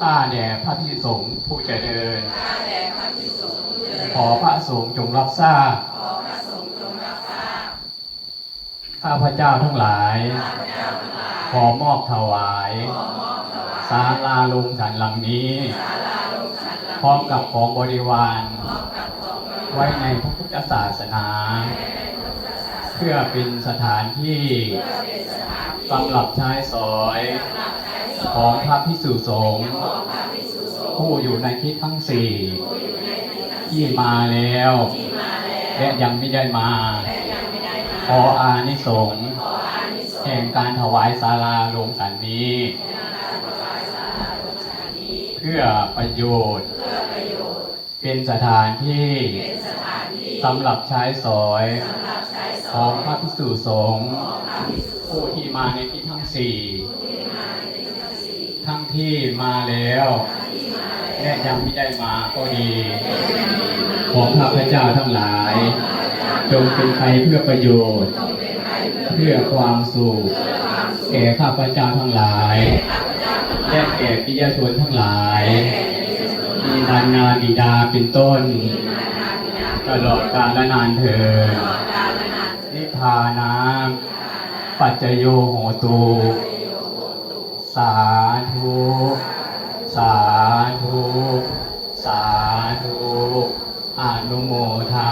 ข้าแด่พระพิสุสงฆ์ผู้เจริญ ขอพระสงฆ์จงรับทราบ ข้าพระเจ้าทั้งหลาย ขอมอบถวายศาลาลงฉันหลังนี้ พร้อมกับของบริวาร ไว้ในพระพุทธศาสนา เพื่อเป็นสถานที่สำหรับใช้สอย ของพระพิสุสงฆ์ผู้อยู่ในทิศทั้งสี่ที่มาแล้ว และยังไม่ได้มา ขออานิสงส์แห่งการถวายศาลาโรงสันนี้ เพื่อประโยชน์ เป็นสถานที่สำหรับใช้สอยของพระพิสุสงฆ์ผู้ที่มาในที่ทั้งสี่ ทั้งที่มาแล้วและยังไม่ได้มาก็ดี ของข้าพเจ้าทั้งหลาย จงเป็นไปเพื่อประโยชน์ เพื่อความสุขแก่ข้าพเจ้าทั้งหลายและแก่ปิยชนทั้งหลายมีบรรณาบิดาเป็นต้น ตลอดกาลและนานเถิดนิพพานาปัจจโยโหตู สา สาธุ สาธุ อนุโมทา